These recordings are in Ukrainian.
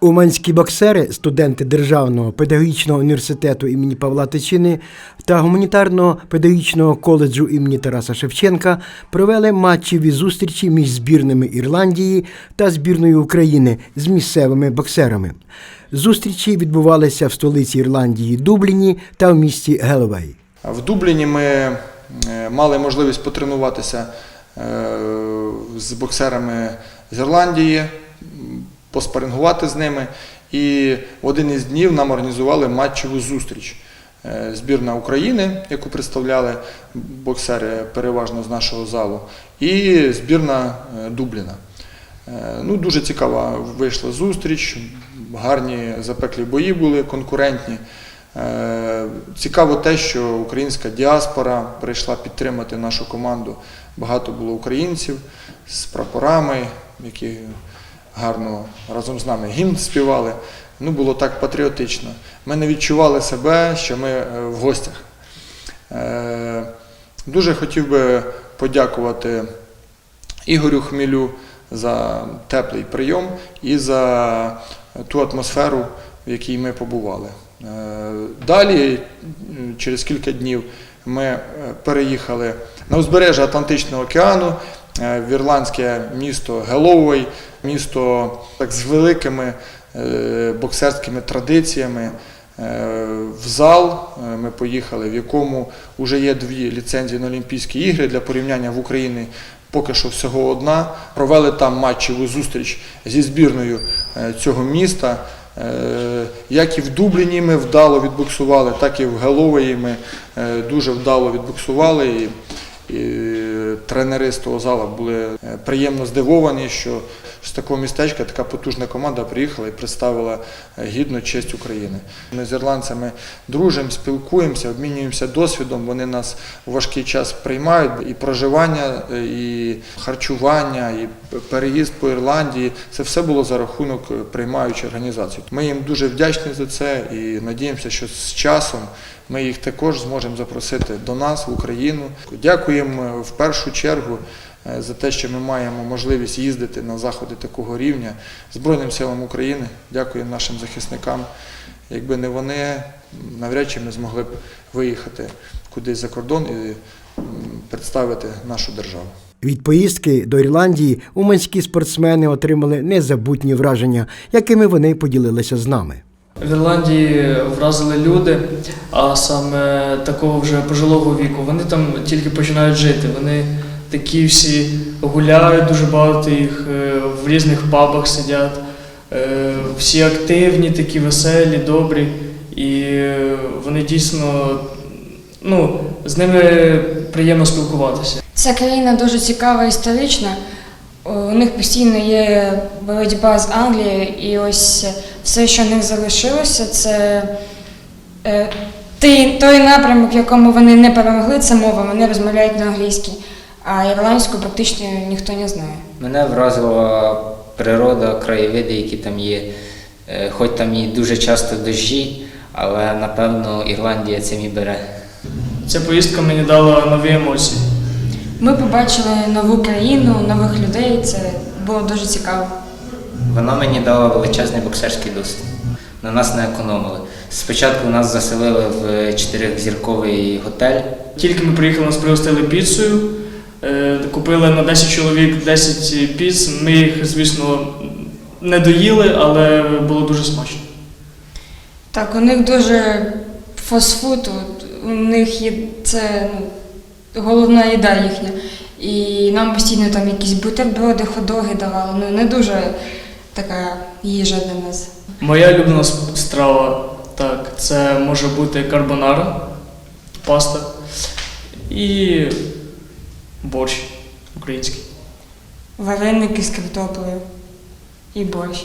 Уманські боксери, студенти Державного педагогічного університету імені Павла Тичини та гуманітарного педагогічного коледжу імені Тараса Шевченка провели матчеві зустрічі між збірними Ірландії та збірною України з місцевими боксерами. Зустрічі відбувалися в столиці Ірландії Дубліні та в місті Геловей. В Дубліні ми е, мали можливість потренуватися е, з боксерами з Ірландії, поспарингувати з ними. І в один із днів нам організували матчеву зустріч. Е, Збірна України, яку представляли боксери переважно з нашого залу, і збірна е, Дубліна. Е, Ну, дуже цікава вийшла зустріч, гарні запеклі бої були, конкурентні. Цікаво те, що українська діаспора прийшла підтримати нашу команду. Багато було українців з прапорами, які гарно разом з нами гімн співали. Ну, було так патріотично. Ми не відчували себе, що ми е, в гостях. Е, Дуже хотів би подякувати Ігорю Хмілю за теплий прийом і за ту атмосферу, в якій ми побували. Е, Далі, через кілька днів, ми переїхали на узбережжя Атлантичного океану, в ірландське місто Геловей, місто так, з великими е, боксерськими традиціями. Е, В зал е, ми поїхали, в якому вже є дві ліцензії на Олімпійські ігри для порівняння в Україні. Поки що всього одна. Провели там матчеву зустріч зі збірною е, цього міста. Е, Як і в Дубліні ми вдало відбуксували, так і в Геловеї ми е, дуже вдало відбуксували. І тренери з того зала були е, приємно здивовані, що з такого містечка така потужна команда приїхала і представила е, гідну честь України. Ми з ірландцями дружимо, спілкуємося, обмінюємося досвідом. Вони нас у важкий час приймають. І проживання, е, і харчування, і переїзд по Ірландії це все було за рахунок приймаючої організації. Ми їм дуже вдячні за це і надіємося, що з часом ми їх також зможемо запросити до нас в Україну. Дякуємо в першу чергу е, за те, що ми маємо можливість їздити на заходи такого рівня Збройним силам України. Дякуємо нашим захисникам. Якби не вони, навряд чи ми змогли б виїхати кудись за кордон і представити нашу державу. Від поїздки до Ірландії уманські спортсмени отримали незабутні враження, якими вони поділилися з нами. В Ірландії вразили люди, а саме такого вже пожилого віку. Вони там тільки починають жити. Вони такі всі гуляють, дуже багато їх е, в різних пабах сидять. Е, Всі активні, такі веселі, добрі. І е, вони дійсно ну, з ними приємно спілкуватися. Ця країна дуже цікава історична. У них постійно є боротьба з Англією, і ось все, що в них залишилося, це е, той, той напрямок, в якому вони не перемогли, це мова, вони розмовляють на англійській, а ірландську практично ніхто не знає. Мене вразила природа, краєвиди, які там є. Е, Хоч там і дуже часто дощі, але напевно Ірландія цим і бере. Ця поїздка мені дала нові емоції. Ми побачили нову країну, нових людей, це було дуже цікаво. Вона мені дала величезний боксерський досвід. На нас не економили. Спочатку нас заселили в чотирьохзірковий готель. Тільки ми приїхали, нас пригостили піцею, е, купили на 10 чоловік 10 піц. Ми їх, звісно, не доїли, але було дуже смачно. Так, у них дуже фастфуд, у них є це ну, головна їда їхня. І нам постійно там якісь бутерброди, ходоги давали. Ну не дуже така їжа для нас. Моя улюблена страва, так, це може бути карбонара, паста і борщ український. Вареники з картоплею і борщ.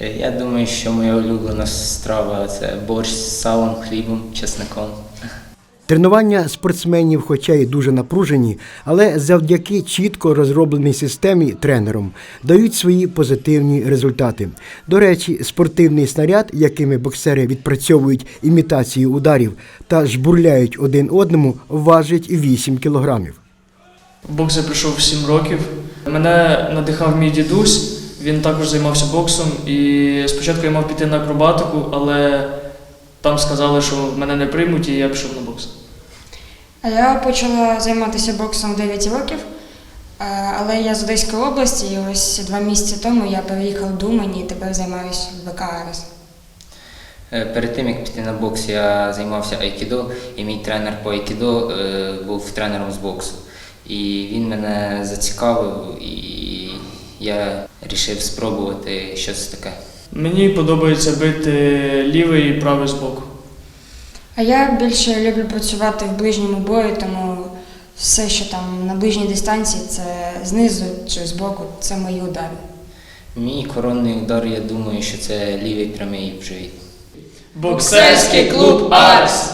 Е, Я думаю, що моя улюблена страва це борщ з салом, хлібом, чесником. Тренування спортсменів, хоча й дуже напружені, але завдяки чітко розробленій системі тренером дають свої позитивні результати. До речі, спортивний снаряд, якими боксери відпрацьовують імітацію ударів та жбурляють один одному, важить 8 кілограмів. Бокс я прийшов в 7 років. Мене надихав мій дідусь. Він також займався боксом. І спочатку я мав піти на акробатику, але там сказали, що мене не приймуть, і я пішов на бокс. Я почала займатися боксом 9 років, е, але я з Одеської області, і ось два місяці тому я переїхав в Думані і тепер займаюся в ВК «Арес». Е, Перед тим як піти на бокс, я займався айкідо, і мій тренер по айкідо е, був тренером з боксу. І він мене зацікавив, і я вирішив спробувати що це таке. Мені подобається бити лівий і правий з боку. А я більше люблю працювати в ближньому бою, тому все, що там на ближній дистанції, це знизу чи збоку, це мої удари. Мій коронний удар, я думаю, що це лівий прямий в живіт. Боксерський клуб Арс!